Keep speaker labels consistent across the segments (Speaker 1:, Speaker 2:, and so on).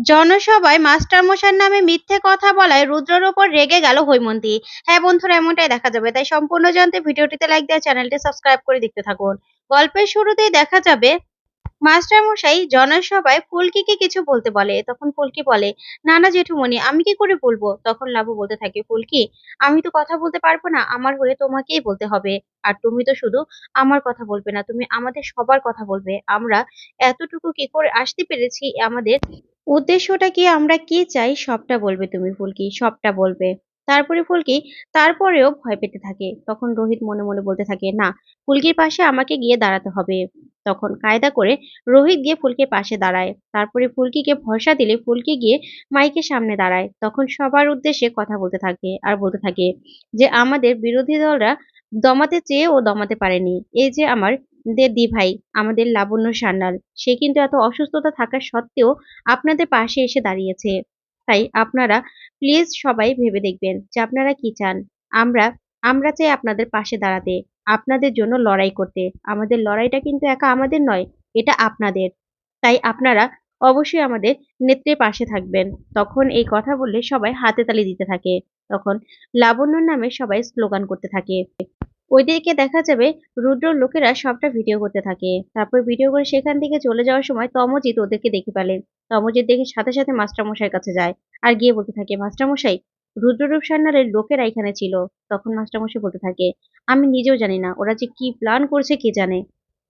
Speaker 1: জনসভায় মাস্টারমশার নামে মিথ্যে কথা বলায় রুদ্রর ওপর রেগে গেল হৈমন্তী। হ্যাঁ বন্ধুরা, এমনটাই দেখা যাবে। তাই সম্পূর্ণ জানতে ভিডিওটিতে লাইক দেওয়া চ্যানেলটি সাবস্ক্রাইব করে দেখতে থাকুন। গল্পের শুরুতেই দেখা যাবে মাস্টারমশাই জনসভায় ফুলকিকে কিছু বলতে বলে। তখন ফুলকি বলে না না জেঠুমণি, আমি কি করে বলব? তখন লাবু বলতে থাকে ফুলকি আমি তো কথা বলতে পারব না, আমার হয়ে তোমাকেই বলতে হবে। আর তুমি তো শুধু আমার কথা বলবে না, তুমি আমাদের সবার কথা বলবে। আমরা এতটুকু কি করে আসতে পেরেছি? আমাদের উদ্দেশ্যটা কি? আমরা কি চাই? সবটা বলবে তুমি ফুলকি সবটা বলবে। তারপরে ফুলকি তারপরেও ভয় পেতে থাকে। তখন রোহিত মনে মনে বলতে থাকে, না, ফুলকির পাশে আমাকে গিয়ে দাঁড়াতে হবে। তখন কায়দা করে রোহিত গিয়ে ফুলকির পাশে দাঁড়ায়। তারপরে ফুলকিকে ভরসা দিলে ফুলকি গিয়ে মাইকের সামনে দাঁড়ায়। তখন সবার উদ্দেশ্যে কথা বলতে থাকে আর বলতে থাকে যে, আমাদের বিরোধী দলরা দমাতে চেয়ে ও দমাতে পারেনি। এই যে আমার দে দি ভাই, আমাদের লাবণ্য সান্যাল, সে কিন্তু এত অসুস্থতা থাকা সত্ত্বেও আপনাদের পাশে এসে দাঁড়িয়েছে। তাই আপনারা প্লিজ সবাই ভেবে দেখবেন যে আপনারা কি চান। আমরা আমরা চাই আপনাদের পাশে দাঁড়াতে, আপনাদের জন্য লড়াই করতে। আমাদের লড়াইটা কিন্তু একা আমাদের নয়, এটা আপনাদের। তাই আপনারা অবশ্যই আমাদের নেত্রের পাশে থাকবেন। তখন এই কথা বললে সবাই হাতে তালি দিতে থাকে। তখন লাবণ্যর নামে সবাই স্লোগান করতে থাকে। ওইদিকে দেখা যাবে রুদ্রর লোকেরা সবটা ভিডিও করতে থাকে। তারপর ভিডিও করে সেখান থেকে চলে যাওয়ার সময় তমজিৎ ওদেরকে দেখে পেলে তমজিৎ দেখে সাথে সাথে মাস্টারমশাইয়ের কাছে যায় আর গিয়ে বলতে থাকে, মাস্টারমশাই, রুদ্ররূপ সান্নালের লোকেরা এখানে ছিল। তখন মাস্টারমশাই বলতে থাকে, আমি নিজেও জানি না, ওরা যে কি প্ল্যান করছে কে জানে?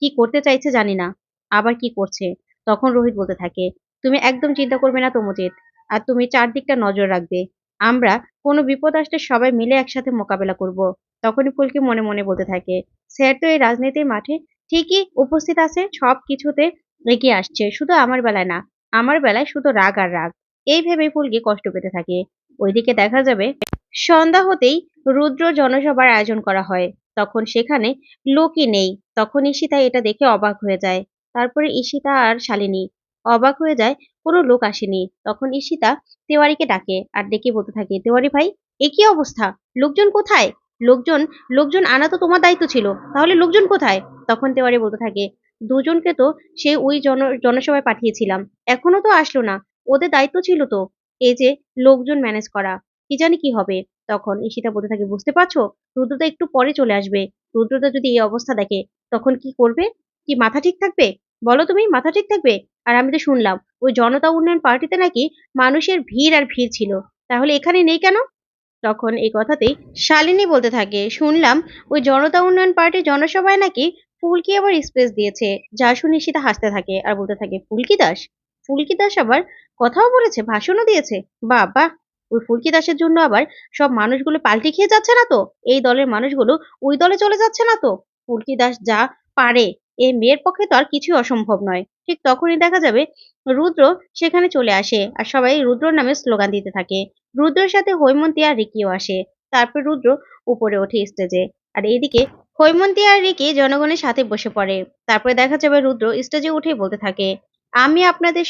Speaker 1: কি করতে চাইছে জানি না, আবার কি করছে? তখন রোহিত বলতে থাকে, তুমি একদম চিন্তা করবে না তমজিৎ, আর তুমি চারদিকটা নজর রাখবে। আমরা কোনো বিপদ আসলে সবাই মিলে একসাথে মোকাবেলা করব। তখনই ফুলকি মনে মনে বলতে থাকে, স্যার তো এই রাজনীতির মাঠে ঠিকই উপস্থিত আছে সব কিছুতে এগিয়ে আসছে, শুধু আমার বেলায় না, আমার বেলায় শুধু রাগ আর রাগ। এই ভেবে ফুলকি কষ্ট পেতে থাকে। ওইদিকে দেখা যাবে, সন্ধ্যা হতেই রুদ্র জনসভার আয়োজন করা হয়। তখন সেখানে লোকই নেই, তখন ঈশিতা এটা দেখে অবাক হয়ে যায়। তারপরে ঈশিতা আর শালিনী অবাক হয়ে যায়, কোনো লোক আসেনি। তখন ঈশিতা তেওয়ারিকে ডাকে আর ডেকে বলতে থাকে, তেওয়ারি ভাই, এ কি অবস্থা? লোকজন কোথায়? লোকজন লোকজন আনা তো তোমার দায়িত্ব ছিল, তাহলে লোকজন কোথায়? তখন তেওয়ারি বলতে থাকে, দুজনকে তো সে ওই জন, জনসভায় পাঠিয়েছিলাম, এখনও তো আসলো না, ওদের দায়িত্ব ছিল তো এই যে লোকজন ম্যানেজ করা, কি জানি কি হবে? তখন ঈশিতা বলতে থাকে, বুঝতে পারছ? রুদ্রদা একটু পরে চলে আসবে, রুদ্রদা যদি এই অবস্থা দেখে, তখন কি করবে? কি মাথা ঠিক থাকবে? বলো তুমি, মাথা ঠিক থাকবে? আর আমি তো শুনলাম, ওই জনতা উন্নয়ন পার্টিতে নাকি মানুষের ভিড় আর ভিড় ছিল। তাহলে এখানে নেই কেন? তখন এই কথাতেই শালিনী বলতে থাকে, শুনলাম ওই জনতা উন্নয়ন পার্টির জনসভায় নাকি ফুলকি আবার স্পেস দিয়েছে, যা শুনে সেটা হাসতে থাকে আর বলতে থাকে, ফুলকি দাস? ফুলকি দাস আবার কথাও বলেছে, ভাষণও দিয়েছে? বাবা, ওই ফুলকি দাসের জন্য আবার সব মানুষগুলো পাল্টি খেয়ে যাচ্ছে না তো? এই দলের মানুষগুলো ওই দলে চলে যাচ্ছে না তো? ফুলকি দাস যা পারে এই মেয়ের পক্ষে তো আর কিছুই অসম্ভব নয়। ঠিক তখনই দেখা যাবে রুদ্র সেখানে চলে আসে আর সবাই রুদ্রর নামে স্লোগান দিতে থাকে। রুদ্রের সাথে হৈমন্তী আর রিকিও আসে। তারপর রুদ্র উপরে ওঠে স্টেজে আর এইদিকে হৈমন্তী আর রিকি জনগণের সাথে বসে পড়ে। তারপরে দেখা যাবে রুদ্র স্টেজে উঠে বলতে থাকে, আমি আপনাদের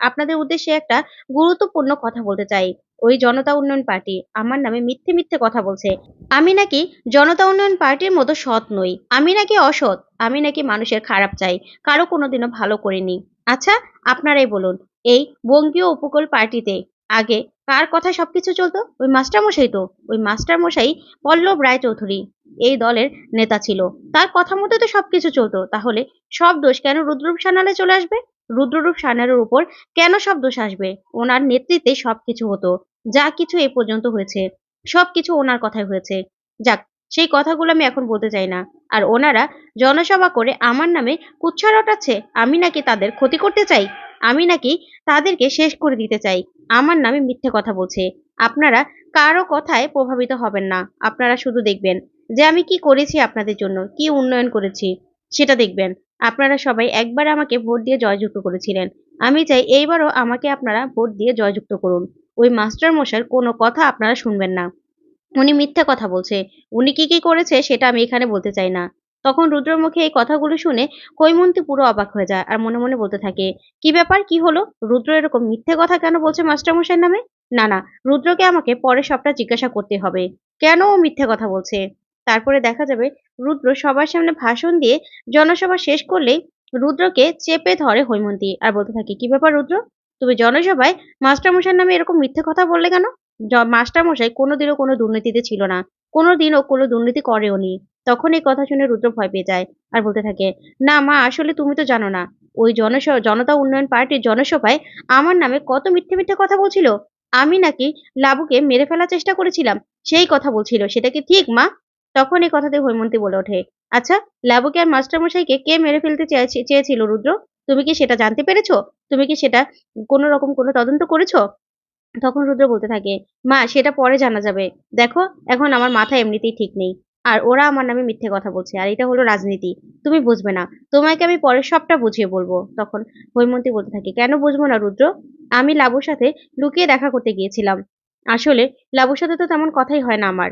Speaker 1: আপনাদের উদ্দেশ্যে একটা গুরুত্বপূর্ণ কথা বলতে চাই। ওই জনতা উন্নয়ন পার্টি আমার নামে মিথ্যে মিথ্যে কথা বলছে। আমি নাকি জনতা উন্নয়ন পার্টির মতো সৎ নই। আমি নাকি অসৎ। আমি নাকি মানুষের খারাপ চাই। কারও কোনোদিনও ভালো করিনি। আচ্ছা আপনারাই বলুন, এই বঙ্গীয় উপকূল পার্টিতে আগে কার কথা সবকিছু চলতো? ওই মাস্টার মশাই তো। ওই মাস্টার মশাই পল্লব রায়চৌধুরী এই দলের নেতা ছিল। তার কথা মতো তো সবকিছু চলতো। তাহলে সব দোষ কেন রুদ্ররূপ সানালে চলে আসবে? রুদ্ররূপ সানালের উপর কেন সব দোষ আসবে? ওনার নেতৃত্বে সবকিছু হতো। যা কিছু এ পর্যন্ত হয়েছে, সবকিছু ওনার কথায় হয়েছে। যাক, সেই কথাগুলো আমি এখন বলতে চাই না। আর ওনারা জনসভা করে আমার নামে কুচ্ছা রটাচ্ছে, আমি নাকি তাদের ক্ষতি করতে চাই? আমি নাকি তাদেরকে শেষ করে দিতে চাই? আমার নামে মিথ্যে কথা বলছে। আপনারা কারও কথায় প্রভাবিত হবেন না। আপনারা শুধু দেখবেন যে আমি কি করেছি আপনাদের জন্য, কি উন্নয়ন করেছি। সেটা দেখবেন। আপনারা সবাই একবার আমাকে ভোট দিয়ে জয়যুক্ত করেছিলেন। আমি চাই এইবারও আমাকে আপনারা ভোট দিয়ে জয়যুক্ত করুন। ওই মাস্টার মশাইয়ের কোনো কথা আপনারা শুনবেন না। উনি মিথ্যা কথা বলছে। উনি কি কি করেছে সেটা আমি এখানে বলতে চাই না। তখন রুদ্রর মুখে এই কথাগুলো শুনে কৈমন্তী পুরো অবাক হয়ে যায় আর মনে মনে বলতে থাকে, কি ব্যাপার? কি হলো? রুদ্র এরকম মিথ্যে কথা কেন বলছে মাস্টারমশাইয়ের নামে? না না, রুদ্রকে আমাকে পরে সবটা জিজ্ঞাসা করতে হবে। কেন ও মিথ্যে কথা বলছে? তারপরে দেখা যাবে রুদ্র সবার সামনে ভাষণ দিয়ে জনসভা শেষ করলেই রুদ্রকে চেপে ধরে হৈমন্তী আর বলতে থাকে, কি ব্যাপার রুদ্র? তুমি জনসভায় মাস্টারমশাইয়ের নামে এরকম মিথ্যে কথা বললে কেন? মাস্টারমশাই কোনোদিনও কোনো দুর্নীতিতে ছিল না, কোনোদিনও কোনো দুর্নীতি করেওনি তখন এই কথা শুনে রুদ্র ভয় পেয়ে যায় আর বলতে থাকে, না মা, আসলে তুমি তো জানো না, ওই জনস, জনতা উন্নয়ন পার্টির জনসভায় আমার নামে কত মিথ্যে মিথ্যে কথা বলছিল? আমি নাকি লাবুকে মেরে ফেলার চেষ্টা করেছিলাম, সেই কথা বলছিল, সেটা কি ঠিক মা? তখন এই কথাতে হৈমন্তী বলে ওঠে আচ্ছা লাবুকে আর মাস্টারমশাইকে কে মেরে ফেলতে চেয়েছি- চেয়েছিল রুদ্র? তুমি কি সেটা জানতে পেরেছ? তুমি কি সেটা কোনো রকম কোনো তদন্ত করেছ? তখন রুদ্র বলতে থাকে, মা, সেটা পরে জানা যাবে। দেখো, এখন আমার মাথা এমনিতেই ঠিক নেই। আর ওরা আমার নামে মিথ্যে কথা বলছে, আর এটা হলো রাজনীতি। তুমি বুঝবে না। তোমাকে আমি পরে সবটা বুঝিয়ে বলব। তখন হৈমন্তী বলতে থাকে, কেন বুঝব না রুদ্র? আমি লাবুর সাথে লুকিয়ে দেখা করতে গিয়েছিলাম। আসলে লাবুর সাথে তো তেমন কথাই হয় না আমার।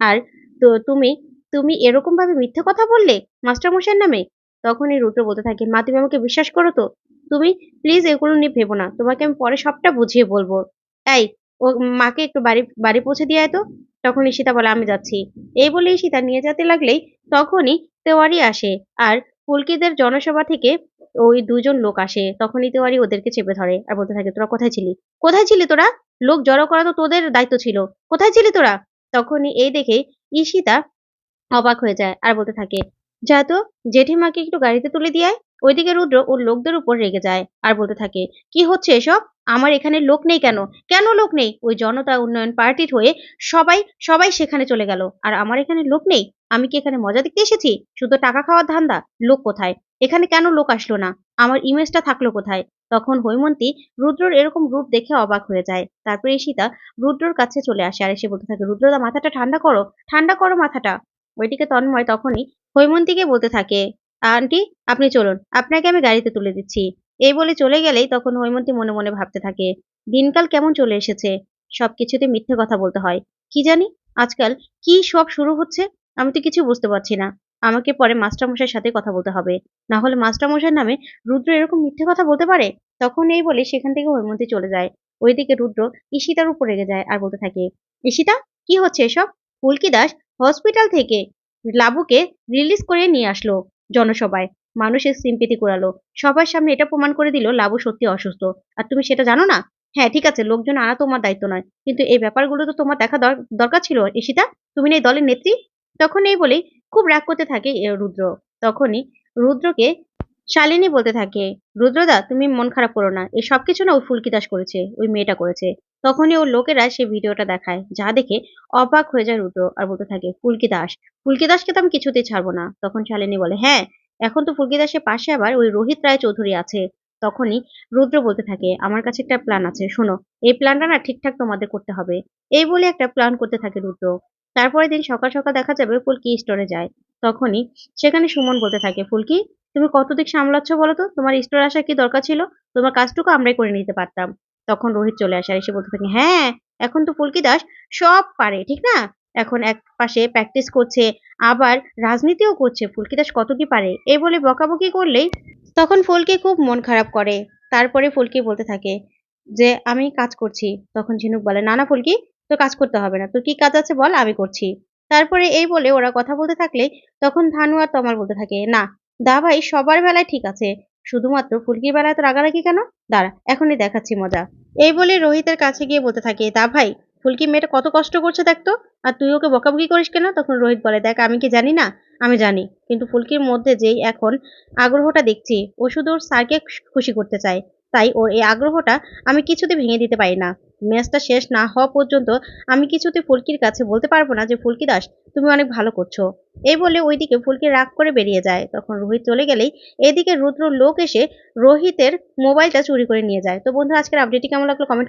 Speaker 1: আর তো তুমি তুমি এরকম ভাবে মিথ্যে কথা বললে মাস্টারমশাইয়ের নামে? তখনই রুদ্র বলতে থাকে, মা, তুমি আমাকে বিশ্বাস করো তো? তুমি প্লিজ এগুলো নিয়ে ভেবো না। তোমাকে আমি পরে সবটা বুঝিয়ে বলব। এই, ও মাকে একটু বাড়ি বাড়ি পৌঁছে দিয়ে তো। তখন ঈশিতা বলে, আমি যাচ্ছি। এই বলে সীতা নিয়ে যেতে লাগলেই তখনই তেওয়ারি আসে আর ফুলকিদের জনসভা থেকে ওই দুজন লোক আসে। তখনই তেওয়ারি ওদেরকে চেপে ধরে আর বলতে থাকে, তোরা কোথায় ছিলি? কোথায় ছিলি তোরা? লোক জড়ো করা তো তোদের দায়িত্ব ছিল। কোথায় ছিলি তোরা? তখনই এই দেখে ঈশিতা অবাক হয়ে যায় আর বলতে থাকে, যা তো, জেঠিমাকে একটু গাড়িতে তুলে দিয়ে ওইদিকে রুদ্র ওর লোকদের উপর রেগে যায় আর বলতে থাকে, কি হচ্ছে এসব? আমার এখানে লোক নেই কেন? কেন লোক নেই? ওই জনতা উন্নয়ন পার্টির হয়ে সবাই সবাই সেখানে চলে গেল। আর আমার এখানে লোক নেই? আমি কি এখানে মজা দেখতে এসেছি? শুধু টাকা খাওয়ার ধান্দা? লোক কোথায়? এখানে কেন লোক আসলো না? আমার ইমেজটা থাকল কোথায়? তখন হৈমন্তী রুদ্রর এরকম রূপ দেখে অবাক হয়ে যায়। তারপরে ঈশিতা রুদ্রর কাছে চলে আসে আর এসে বলতে থাকে রুদ্রদা মাথাটা ঠান্ডা করো ঠান্ডা করো মাথাটা। ওইটিকে তন্ময় তখনই হৈমন্তীকে বলতে থাকে, আন্টি, আপনি চলুন, আপনাকে আমি গাড়িতে তুলে দিচ্ছি। এই বলে চলে গেলেই তখন হৈমন্তী মনে মনে ভাবতে থাকে, দিনকাল কেমন চলে এসেছে? সব সবকিছুতে মিথ্যে কথা বলতে হয়। কি জানি আজকাল কি সব শুরু হচ্ছে? আমি তো কিছু বুঝতে পারছি না। আমাকে পরে মাস্টারমশাইয়ের সাথে কথা বলতে হবে। না হলে মাস্টারমশাইয়ের নামে রুদ্র এরকম মিথ্যে কথা বলতে পারে? তখন এই বলে সেখান থেকে হৈমন্তী চলে যায়। ওইদিকে রুদ্র ঈশিতার উপর রেগে যায় আর বলতে থাকে, ঈশিতা, কি হচ্ছে এসব? ফুলকি দাস হসপিটাল থেকে লাবুকে রিলিজ করে নিয়ে আসলো জনসভায়। মানুষের সিম্পিতি করালো সবার সামনে এটা প্রমাণ করে দিল লাবু সত্যি অসুস্থ। আর তুমি সেটা জানো না? হ্যাঁ ঠিক আছে, লোকজন আনা তোমার দায়িত্ব নয়। কিন্তু এই ব্যাপারগুলো তো তোমার দেখা দর- দরকার ছিল। ঈশিতা, তুমি না এই দলের নেত্রী? তখন এই বলেই খুব রাগ করতে থাকে রুদ্র। তখনই রুদ্রকে শালিনী বলতে থাকে, রুদ্রদা, তুমি মন খারাপ করো না। এই সব কিছু না ওই ফুলকি দাস করেছে, ওই মেয়েটা করেছে। তখনই ওর লোকেরা সেই ভিডিওটা দেখায়, যা দেখে অবাক হয়ে যায় রুদ্র আর বলতে থাকে, ফুলকি দাস, ফুলকি দাসকে তো আমি কিছুতেই ছাড়বো না। তখন শালিনী বলে হ্যাঁ এখন তো ফুলকি দাসের পাশে আবার ওই রোহিত রায় চৌধুরী আছে। তখনই রুদ্র বলতে থাকে, আমার কাছে একটা প্ল্যান আছে, শোনো, এই প্ল্যানটা না ঠিকঠাক তোমাদের করতে হবে। এই বলে একটা প্ল্যান করতে থাকে রুদ্র। তারপরের দিন সকাল সকাল দেখা যাবে ফুলকি স্টোরে যায়। তখনই সেখানে সুমন বলতে থাকে, ফুলকি, তুমি কত দিক সামলাচ্ছ বলো তো? তোমার স্টোর আসার কি দরকার ছিল? তোমার কাজটুকু আমরাই করে নিতে পারতাম। তখন রোহিত চলে আসে আর এসে বলতে থাকে হ্যাঁ এখন তো ফুলকি দাস সব পারে, ঠিক না? এখন এক পাশে প্র্যাকটিস করছে, আবার রাজনীতিও করছে। ফুলকি দাস কত কি পারে? এই বলে বকাবকি করলেই তখন ফুলকি খুব মন খারাপ করে। তারপরে ফুলকি বলতে থাকে যে, আমি কাজ করছি। তখন ঝিনুক বলে, না না ফুলকি তোর কাজ করতে হবে না। তোর কি কাজ আছে বল, আমি করছি। তারপরে এই বলে ওরা কথা বলতে থাকলে তখন ধানু আর তমাল বলতে থাকে, না, দা ভাই সবার বেলায় ঠিক আছে, শুধুমাত্র ফুলকির বেলায় তো রাগারাগি কেন? দাঁড়া, এখনই দেখাচ্ছি মজা। এই বলে রোহিতের কাছে গিয়ে বলতে থাকে, দা ভাই, ফুলকি মেয়েটা কত কষ্ট করছে দেখতো আর তুই ওকে বকাবকি করিস কেন? তখন রোহিত বলে, দেখ, আমি কি জানি না, আমি জানি, কিন্তু ফুলকির মধ্যে যেই এখন আগ্রহটা দেখছি, ও শুধু ওর স্যারকে খুশি করতে চায়। তাই ওর এই আগ্রহটা আমি কিছুতে ভেঙে দিতে পারি না। ম্যাচটা শেষ না হওয়া পর্যন্ত আমি কিছুতে ফুলকির কাছে বলতে পারব না যে, ফুলকি দাস, তুমি অনেক ভালো করছ। এই বলে ওইদিকে ফুলকি রাগ করে বেরিয়ে যায়। তখন রোহিত চলে গেলেই এদিকে রুদ্র লোক এসে রোহিতের মোবাইলটা চুরি করে নিয়ে যায়। তো বন্ধু আজকের আপডেটটি কেমন লাগল? কমেন্ট